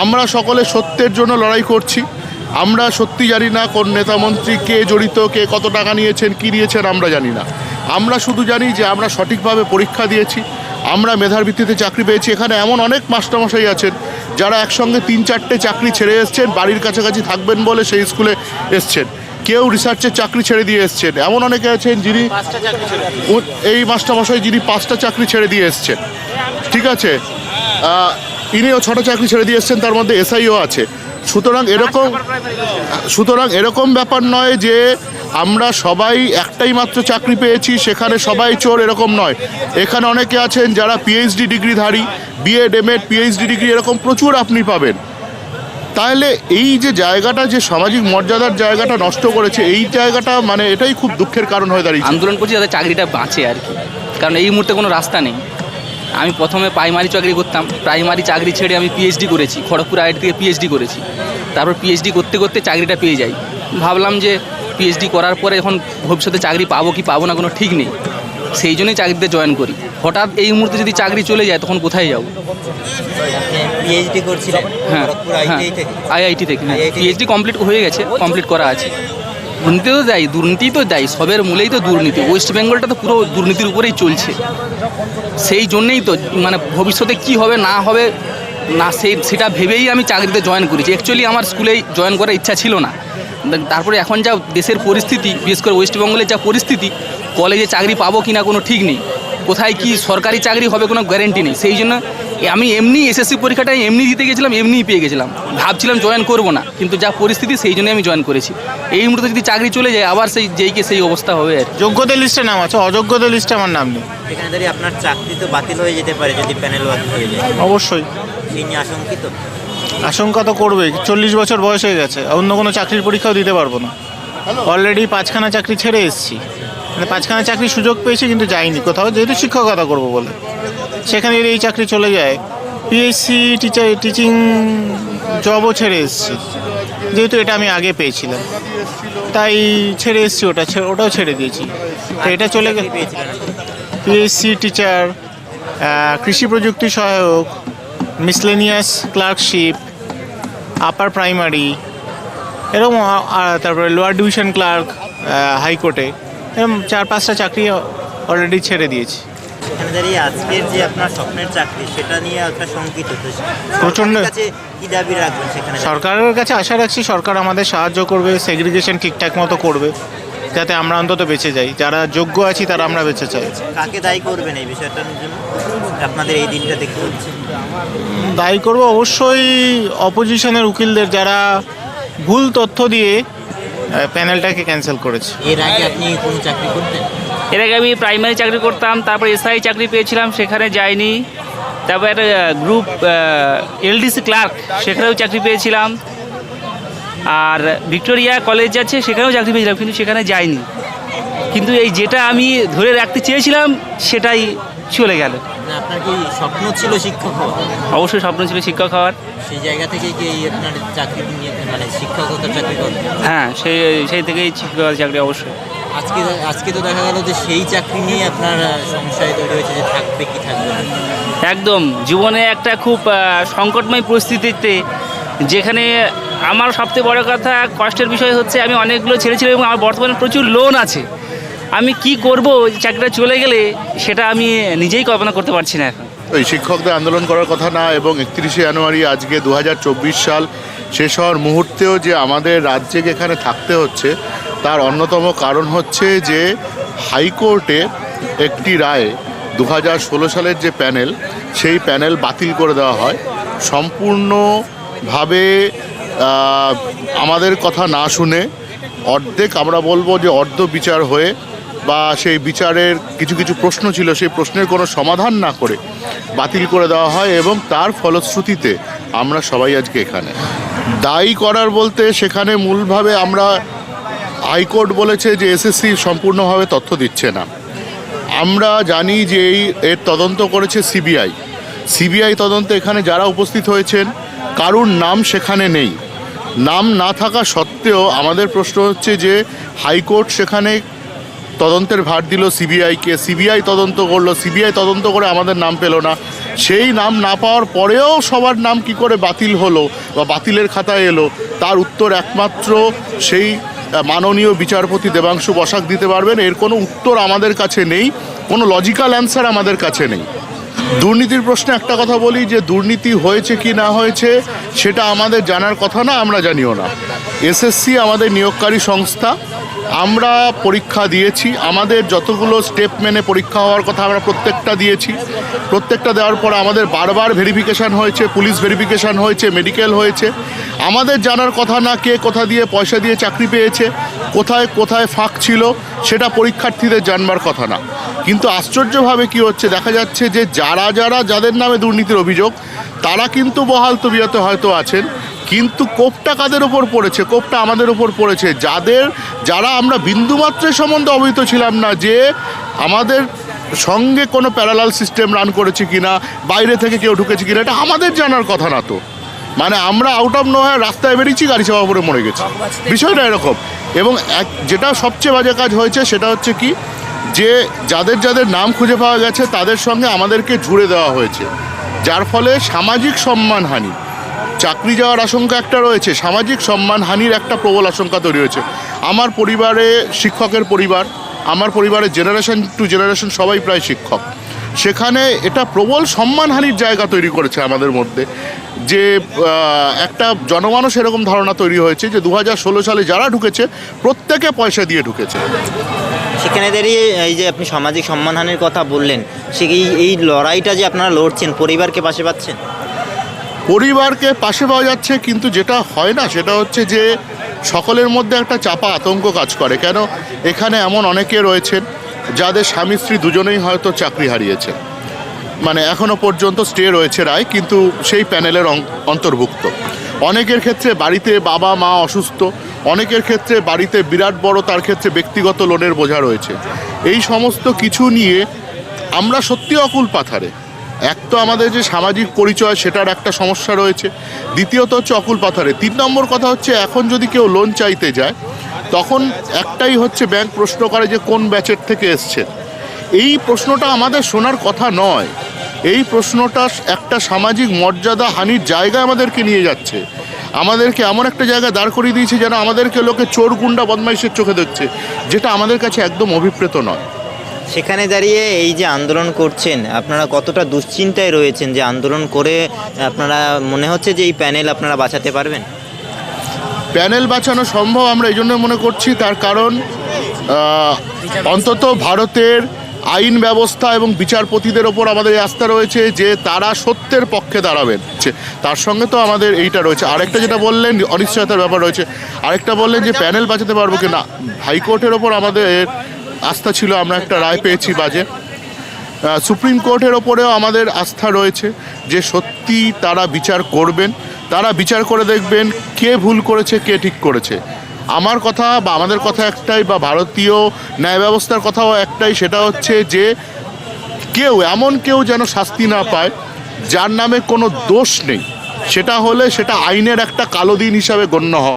আমরা সকলে সত্যের জন্য লড়াই করছি। আমরা সত্যি জানি না কোন নেতা মন্ত্রী কে জড়িত কে কত টাকা নিয়েছেন কী নিয়েছেন আমরা জানি না। আমরা শুধু জানি যে আমরা সঠিকভাবে পরীক্ষা দিয়েছি আমরা মেধার ভিত্তিতে চাকরি পেয়েছি। এখানে এমন অনেক মাস্টারমশাই আছেন যারা একসঙ্গে তিন চারটে চাকরি ছেড়ে এসছেন বাড়ির কাছাকাছি থাকবেন বলে সেই স্কুলে এসছেন। কেউ রিসার্চের চাকরি ছেড়ে দিয়ে এসছেন। এমন অনেকে আছেন যিনি এই মাস্টারমশাই যিনি পাঁচটা চাকরি ছেড়ে দিয়ে এসছেন। ঠিক আছে? ইনিও ছটা চাকরি ছেড়ে দিয়ে এসছেন, তার মধ্যে এসআইও আছে। সুতরাং এরকম সুতরাং এরকম ব্যাপার নয় যে আমরা সবাই একটাই মাত্র চাকরি পেয়েছি, সেখানে সবাই চোর এরকম নয়। এখানে অনেকে আছেন যারা পিএইচডি ডিগ্রিধারী বিএড এমএড পিএইচডি ডিগ্রি, এরকম প্রচুর আপনি পাবেন। তাহলে এই যে জায়গাটা, যে সামাজিক মর্যাদার জায়গাটা নষ্ট করেছে, এই জায়গাটা মানে এটাই খুব দুঃখের কারণ হয়ে দাঁড়িয়েছে। আন্দোলন করছি যাতে চাকরিটা বাঁচে আর কি। কারণ এই মুহূর্তে কোনো রাস্তা নেই। আমি প্রথমে প্রাইমারি চাকরি করতাম। প্রাইমারি চাকরি ছেড়ে আমি পিএইচডি করেছি। খড়গপুর আইআইটি থেকে পিএইচডি করেছি। তারপর পিএইচডি করতে করতে চাকরিটা পেয়ে যাই। ভাবলাম যে পিএইচডি করার পরে এখন ভবিষ্যতে চাকরি পাবো কি পাবো না কোনো ঠিক নেই। সেই জন্যই চাকরিতে জয়েন করি। হঠাৎ এই মুহূর্তে যদি চাকরি চলে যায় তখন কোথায় যাব? পিএইচডি করছিলেন হ্যাঁ। হ্যাঁ। আইআইটি থেকে হ্যাঁ। পিএইচডি কমপ্লিট হয়ে গেছে কমপ্লিট করা আছে। দুর্নীতি তো দায়ী দুর্নীতি তো যাই সবের মূলেই তো দুর্নীতি। ওয়েস্ট বেঙ্গলটা তো পুরো দুর্নীতির উপরেই চলছে। সেই জন্যেই তো মানে ভবিষ্যতে কি হবে, না হবে, না সেই, সেটা ভেবেই আমি চাকরিতে জয়েন করেছি। অ্যাকচুয়ালি আমার স্কুলেই জয়েন করার ইচ্ছা ছিল না। তারপরে এখন যা দেশের পরিস্থিতি, বিশেষ করে ওয়েস্ট বেঙ্গলের যা পরিস্থিতি কলেজে চাকরি পাবো কি না কোনো ঠিক নেই। কোথায় কি সরকারি চাকরি হবে কোনো গ্যারেন্টি নেই। সেই জন্য আমি এমনি এসএসসি পরীক্ষাটা এমনি দিতে গেছিলাম এমনিই পেয়ে গেছিলাম। ভাবছিলাম জয়েন করব না কিন্তু যা পরিস্থিতি সেই জন্য আমি জয়েন করেছি। এই মুহূর্তে যদি চাকরি চলে যায় আবার সেই যেইকে সেই অবস্থা হবে আর। যোগ্যতা লিস্টে নাম আছে অযোগ্যতা লিস্টে আমার নাম নেই। দাঁড়িয়ে আপনার চাকরি তো বাতিল হয়ে যেতে পারে যদি প্যানেল বাতিল হয়ে যায়। অবশ্যই। সেই নিয়ে আশঙ্কিত? আশঙ্কা তো করবেই চল্লিশ বছর বয়স হয়ে গেছে অন্য কোনো চাকরির পরীক্ষাও দিতে পারব না। অলরেডি পাঁচখানা চাকরি ছেড়ে এসেছি। মানে পাঁচখানা চাকরির সুযোগ পেয়েছি, কিন্তু যায়নি। কোথাও যেহেতু শিক্ষকতা করব বলে। সেখানে যদি এই চাকরি চলে যায়। পিএসসি টিচার টিচিং জবও ছেড়ে এসেছি। যেহেতু এটা আমি আগে পেয়েছিলাম। তাই ছেড়ে এসেছি ওটা ওটাও ছেড়ে দিয়েছি। এটা চলে গেল। চাকরি পিএসসি টিচার কৃষি প্রযুক্তি সহায়ক মিসলেনিয়াস ক্লার্কশিপ আপার প্রাইমারি এরকম তারপরে লোয়ার ডিভিশন ক্লার্ক হাইকোর্টে এরকম চার পাঁচটা চাকরি অলরেডি ছেড়ে দিয়েছি। দাঁড়িয়ে আজকের যে আপনার স্বপ্নের চাকরি সেটা নিয়ে একটা শঙ্কিত প্রচণ্ড- সরকারের কাছে কি দাবি রাখবেন সেখানে? সরকারের কাছে আশা রাখছি সরকার আমাদের সাহায্য করবে সেগ্রিগেশন ঠিকঠাক মতো করবে যাতে আমরা অন্তত বেঁচে যাই। যারা যোগ্য আছি তারা আমরা বেঁচে চাই। কাকে দায়ী করবেন এই বিষয়টার জন্য আপনাদের এই দিনটা দেখতে হচ্ছে। দায়ী করব অবশ্যই অপোজিশনের উকিলদের যারা ভুল তথ্য দিয়ে প্যানেলটাকে ক্যান্সেল করেছি। এর আগে আপনি কোন চাকরি করতেন? এর আগে আমি প্রাইমারি চাকরি করতাম তারপর এসআই চাকরি পেয়েছিলাম সেখানে যাইনি। তারপর একটা গ্রুপ এলডিসি ক্লার্ক সেখানেও চাকরি পেয়েছিলাম। আর ভিক্টোরিয়া কলেজ আছে সেখানেও চাকরি পেয়েছিলাম কিন্তু সেখানে যাইনি। কিন্তু এই যেটা আমি ধরে রাখতে চেয়েছিলাম সেটাই চলে গেল। আপনার কি স্বপ্ন ছিল শিক্ষক অবশ্যই স্বপ্ন ছিল শিক্ষক হওয়ার সেই জায়গা থেকে কি আপনার চাকরি নিয়ে মানে শিক্ষকতার চাকরি করেন? হ্যাঁ সেই সেই থেকেই শিক্ষক চাকরি অবশ্যই। আজকে আজকে তো দেখা গেল যে সেই চাকরি নিয়ে আপনার সংশয় তৈরি হয়েছে যে থাকবে কি থাকবে না। একদম জীবনে একটা খুব সংকটময় পরিস্থিতিতে যেখানে আমার সবথেকে বড় কথা কষ্টের বিষয় হচ্ছে আমি অনেকগুলো ছেড়েছিলাম এবং আমার বর্তমানে প্রচুর লোন আছে। আমি কি করব? চাকরিটা চলে গেলে সেটা আমি নিজেই কল্পনা করতে পারছি না এখন। ওই শিক্ষকদের আন্দোলন করার কথা না, এবং একত্রিশে জানুয়ারি আজকে দু হাজার চব্বিশ সাল শেষ হওয়ার মুহূর্তেও যে আমাদের রাজ্যে এখানে থাকতে হচ্ছে, তার অন্যতম কারণ হচ্ছে যে হাইকোর্টে একটি রায়ে দু হাজার ষোলো সালের যে প্যানেল, সেই প্যানেল বাতিল করে দেওয়া হয়। সম্পূর্ণভাবে আমাদের কথা না শুনে অর্ধেক আমরা বলব যে অর্ধ বিচার হয়ে বা সেই বিচারের কিছু কিছু প্রশ্ন ছিল, সেই প্রশ্নের কোনো সমাধান না করে বাতিল করে দেওয়া হয় এবং তার ফলশ্রুতিতে আমরা সবাই আজকে এখানে। দায়ী করার বলতে সেখানে মূলভাবে আমরা হাইকোর্ট বলেছে যে এসএসসি সম্পূর্ণভাবে তথ্য দিচ্ছে না। আমরা জানি যে এই এর তদন্ত করেছে সিবিআই সিবিআই তদন্ত এখানে যারা উপস্থিত হয়েছেন, কারুর নাম সেখানে নেই। নাম না থাকা সত্ত্বেও আমাদের প্রশ্ন হচ্ছে যে হাইকোর্ট সেখানে তদন্তের ভার দিল সিবিআইকে। সিবিআই তদন্ত করল, সিবিআই তদন্ত করে আমাদের নাম পেল না। সেই নাম না পাওয়ার পরেও সবার নাম কি করে বাতিল হলো বা বাতিলের খাতায় এলো, তার উত্তর একমাত্র সেই মাননীয় বিচারপতি দেবাংশু বসাক দিতে পারবেন। এর কোনো উত্তর আমাদের কাছে নেই, কোনো লজিক্যাল অ্যান্সার আমাদের কাছে নেই। দুর্নীতির প্রশ্নে একটা কথা বলি, যে দুর্নীতি হয়েছে কি না হয়েছে, সেটা আমাদের জানার কথা না, আমরা জানিও না। এসএসসি আমাদের নিয়োগকারী সংস্থা, আমরা পরীক্ষা দিয়েছি, আমাদের যতগুলো স্টেপ মেনে পরীক্ষা হওয়ার কথা আমরা প্রত্যেকটা দিয়েছি। প্রত্যেকটা দেওয়ার পর আমাদের বারবার ভেরিফিকেশান হয়েছে, পুলিশ ভেরিফিকেশান হয়েছে, মেডিকেল হয়েছে। আমাদের জানার কথা না, কে কোথা দিয়ে পয়সা দিয়ে চাকরি পেয়েছে, কোথায় কোথায় ফাঁক ছিল, সেটা পরীক্ষার্থীদের জানবার কথা না। কিন্তু আশ্চর্যভাবে কি হচ্ছে, দেখা যাচ্ছে যে যারা যারা যাদের নামে দুর্নীতির অভিযোগ, তারা কিন্তু বহাল তবিয়তে হয়তো আছেন, কিন্তু কোপটা কাদের ওপর পড়েছে? কোপটা আমাদের ওপর পড়েছে। যাদের, যারা আমরা বিন্দুমাত্রের সম্বন্ধে অবহিত ছিলাম না যে আমাদের সঙ্গে কোনো প্যারালাল সিস্টেম রান করেছে কিনা, বাইরে থেকে কেউ ঢুকেছে কিনা, এটা আমাদের জানার কথা না তো। মানে আমরা আউট অফ নোয়ার রাস্তায় বেরিয়েছি, গাড়ি চাপা পড়ে মরে গেছি। বিষয়টা এরকম। এবং এক, যেটা সবচেয়ে বাজে কাজ হয়েছে, সেটা হচ্ছে কি যে যাদের যাদের নাম খুঁজে পাওয়া গেছে, তাদের সঙ্গে আমাদেরকে জুড়ে দেওয়া হয়েছে। যার ফলে সামাজিক সম্মানহানি চাকরি যাওয়ার আশঙ্কা একটা রয়েছে, সামাজিক সম্মানহানির একটা প্রবল আশঙ্কা তৈরি হয়েছে। আমার পরিবারে শিক্ষকের পরিবার, আমার পরিবারের জেনারেশন টু জেনারেশন সবাই প্রায় শিক্ষক। সেখানে এটা প্রবল সম্মানহানির জায়গা তৈরি করেছে আমাদের মধ্যে। যে একটা জনমানস এরকম ধারণা তৈরি হয়েছে যে দু হাজার ষোলো সালে যারা ঢুকেছে, প্রত্যেকে পয়সা দিয়ে ঢুকেছে। সেখানে দাঁড়িয়ে এই যে আপনি সামাজিক সম্মানহানির কথা বললেন, সে এই লড়াইটা যে আপনারা লড়ছেন, পরিবারকে পাশে পাচ্ছেন? পরিবারকে পাশে পাওয়া যাচ্ছে, কিন্তু যেটা হয় না, সেটা হচ্ছে যে সকলের মধ্যে একটা চাপা আতঙ্ক কাজ করে। কেন? এখানে এমন অনেকে রয়েছেন, যাদের স্বামী স্ত্রী দুজনেই হয়তো চাকরি হারিয়েছে মানে এখনও পর্যন্ত স্টে রয়েছে রায়, কিন্তু সেই প্যানেলের অন্তর্ভুক্ত। অনেকের ক্ষেত্রে বাড়িতে বাবা, মা অসুস্থ, অনেকের ক্ষেত্রে বাড়িতে বিরাট বড়, তার ক্ষেত্রে ব্যক্তিগত লোনের বোঝা রয়েছে। এই সমস্ত কিছু নিয়ে আমরা সত্যি অকুল পাথারে। এক তো আমাদের যে সামাজিক পরিচয়, সেটার একটা সমস্যা রয়েছে। দ্বিতীয়ত হচ্ছে অকুল পাথারে। তিন নম্বর কথা হচ্ছে, এখন যদি কেউ লোন চাইতে যায়, তখন একটাই হচ্ছে ব্যাংক প্রশ্ন করে যে কোন ব্যাচের থেকে এসছে। এই প্রশ্নটা আমাদের শোনার কথা নয়। এই প্রশ্নটা একটা সামাজিক মর্যাদা হানির জায়গায় আমাদেরকে নিয়ে যাচ্ছে। আমাদেরকে এমন একটা জায়গায় দাঁড় করিয়ে দিয়েছে যেন আমাদেরকে লোকে চোর গুন্ডা বদমাইশের চোখে দেখছে যেটা আমাদের কাছে একদম অভিপ্রেত নয়। সেখানে দাঁড়িয়ে এই যে আন্দোলন করছেন আপনারা কতটা দুশ্চিন্তায় রয়েছেন যে আন্দোলন করে আপনারা মনে হচ্ছে যে এই প্যানেল আপনারা বাঁচাতে পারবেন? প্যানেল বাঁচানো সম্ভব আমরা এই জন্য মনে করছি তার কারণ অন্তত ভারতের আইন ব্যবস্থা এবং বিচারপতিদের ওপর আমাদের আস্থা রয়েছে যে তারা সত্যের পক্ষে দাঁড়াবেন। তার সঙ্গে তো আমাদের এইটা রয়েছে। আরেকটা যেটা বললেন, অনিশ্চয়তার ব্যাপার রয়েছে। আরেকটা বললেন যে প্যানেল বাঁচাতে পারব কি না হাইকোর্টের ওপর আমাদের আস্থা ছিল, আমরা একটা রায় পেয়েছি বাজে। সুপ্রিম কোর্টের ওপরেও আমাদের আস্থা রয়েছে যে সত্যি তারা বিচার করবেন। তারা বিচার করে দেখবেন কে ভুল করেছে, কে ঠিক করেছে। আমার কথা বা আমাদের কথা একটাই বা ভারতীয় ন্যায় ব্যবস্থার কথাও একটাই, সেটা হচ্ছে যে কেউ, এমন কেউ যেন শাস্তি না পায়, যার নামে কোনো দোষ নেই, সেটা হলে সেটা আইনের একটা কালো দিন হিসাবে গণ্য হয়।